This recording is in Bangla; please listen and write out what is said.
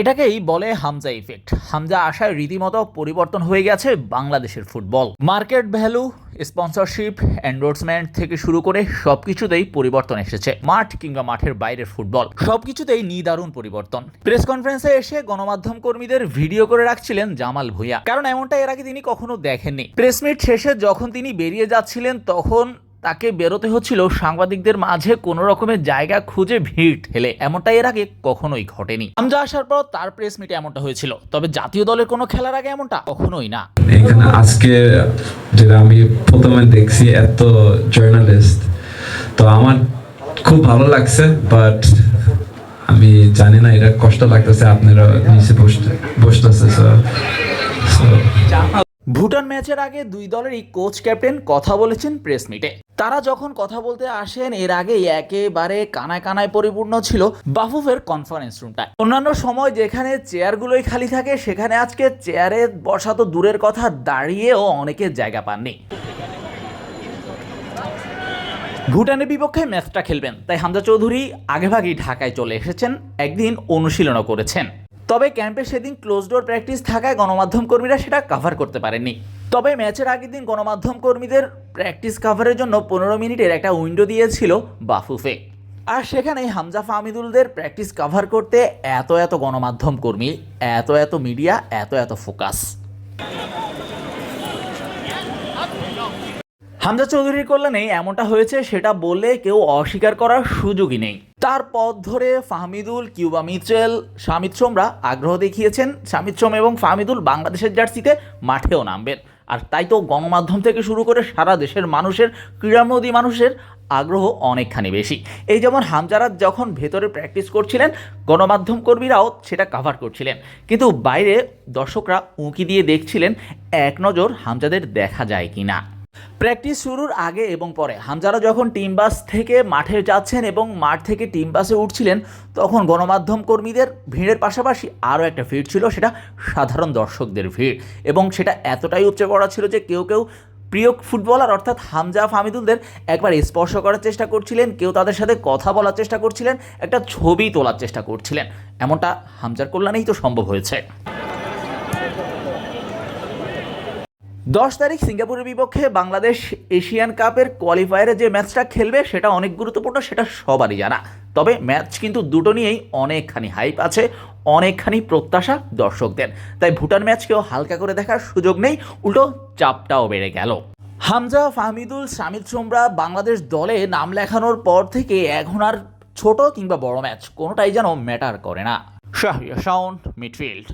এটাকেই বলে হামজা ইফেক্ট হামজা আসায় রীতিমতো পরিবর্তন হয়ে গেছে বাংলাদেশের football. Market value, sponsorship endorsement থেকে শুরু করে সবকিছুতেই পরিবর্তন এসেছে। মাঠ কিংবা মাঠের বাইরের ফুটবল, সবকিছুতেই নিদারুণ পরিবর্তন। প্রেস কনফারেন্সে এসে গণমাধ্যম কর্মীদের ভিডিও করে রাখছিলেন জামাল ভুঁইয়া। কারণ এমনটা এর আগে তিনি কখনো দেখেননি। প্রেস মিট শেষে যখন তিনি বেরিয়ে যাচ্ছিলেন, তখন তাকে বেরোতে হচ্ছিল সাংবাদিকদের মাঝে কোনো রকমের জায়গা খুঁজে ভিড় ঠেলে। এমনটা এর আগে কখনোই ঘটেনি। হামজা আসার পর তার প্রেস মিটে এমনটা হয়েছিল। তবে জাতীয় দলের কোনো খেলার আগে এমনটা কখনোই না। এখানে আজকে যেটা আমি প্রথমে দেখছি এত জার্নালিস্ট তো আমার খুব ভালো লাগছে বাট আমি জানি না এটা কষ্ট লাগতেছে আপনারা নিচে বসতে বসতেছে ভুটান ম্যাচের আগে দুই দলেরই কোচ ক্যাপ্টেন কথা বলেছেন প্রেস মিটে তারা যখন কথা বলতে আসেন, এর আগে একেবারে কানায় কানায় পরিপূর্ণ ছিল বাফুফের কনফারেন্স রুমটা অন্যান্য সময় যেখানে চেয়ারগুলোই খালি থাকে, সেখানে আজকে চেয়ারে বসা তো দূরের কথা, দাঁড়িয়েও অনেকে জায়গা পাননি। ভুটানের বিপক্ষে ম্যাচটা খেলবেন। তাই হামজা চৌধুরী আগেভাগেই ঢাকায় চলে এসেছেন, একদিন অনুশীলনও করেছেন। তবে ক্যাম্পে সেদিন ক্লোজ ডোর প্র্যাকটিস থাকায় গণমাধ্যম কর্মীরা সেটা কভার করতে পারেননি। তবে ম্যাচের আগের দিন গণমাধ্যম কর্মীদের প্র্যাকটিস কভারের জন্য পনেরো মিনিটের একটা উইন্ডো দিয়েছিল বাফুফে। আর সেখানে হামজা ফাহমিদুলদের প্র্যাকটিস কভার করতে এত এত গণমাধ্যম কর্মী, এত এত মিডিয়া এত এত ফোকাস হামজা চৌধুরীর কল্যাণে এমনটা হয়েছে, সেটা বলে কেউ অস্বীকার করার সুযোগই নেই। তার পথ ধরে ফাহমিদুল, কিউবা মিচেল, শামিদ সোমরা আগ্রহ দেখিয়েছেন। শামিদ সোম এবং ফাহমিদুল বাংলাদেশের জার্সিতে মাঠেও নামবেন। আর তাই তো গণমাধ্যম থেকে শুরু করে সারা দেশের মানুষের ক্রীড়ামোদী মানুষের আগ্রহ অনেকখানি বেশি। এই যেমন হামজারাত যখন ভেতরে প্র্যাকটিস করছিলেন, গণমাধ্যম কর্মীরাও সেটা কাভার করছিলেন। কিন্তু বাইরে দর্শকরা উঁকি দিয়ে দেখছিলেন, এক নজর হামজাদের দেখা যায় কি না প্র্যাকটিস শুরুর আগে এবং পরে। হামজারা যখন টিম বাস থেকে মাঠে যাচ্ছেন এবং মাঠ থেকে টিম বাসে উঠছিলেন, তখন গণমাধ্যম কর্মীদের ভিড়ের পাশাপাশি আরও একটা ভিড় ছিল, সেটা সাধারণ দর্শকদের ভিড়। এবং সেটা এতটাই উপচে পড়া ছিল যে কেউ কেউ প্রিয় ফুটবলার অর্থাৎ হামজা ফামিদুলদের একবার স্পর্শ করার চেষ্টা করছিলেন, কেউ তাদের সাথে কথা বলার চেষ্টা করছিলেন, একটা ছবি তোলার চেষ্টা করছিলেন। এমনটা হামজার কল্যাণেই তো সম্ভব হয়েছে। দশ তারিখ সিঙ্গাপুরের বিপক্ষে বাংলাদেশ এশিয়ান কাপের কোয়ালিফায়ারে যে ম্যাচটা খেলবে, সেটা অনেক গুরুত্বপূর্ণ, সেটা সবারই জানা। তবে ম্যাচ কিন্তু দুটো নিয়েই অনেকখানি হাইপ আছে, অনেকখানি প্রত্যাশা দর্শকদের। তাই ভুটান ম্যাচকেও হালকা করে দেখার সুযোগ নেই, উল্টো চাপটাও বেড়ে গেল। হামজা, ফাহমিদুল, সামিদ সোমরা বাংলাদেশ দলে নাম লেখানোর পর থেকে এখন আর ছোট কিংবা বড় ম্যাচ, কোনোটাই যেন ম্যাটার করে না। Sound, midfield.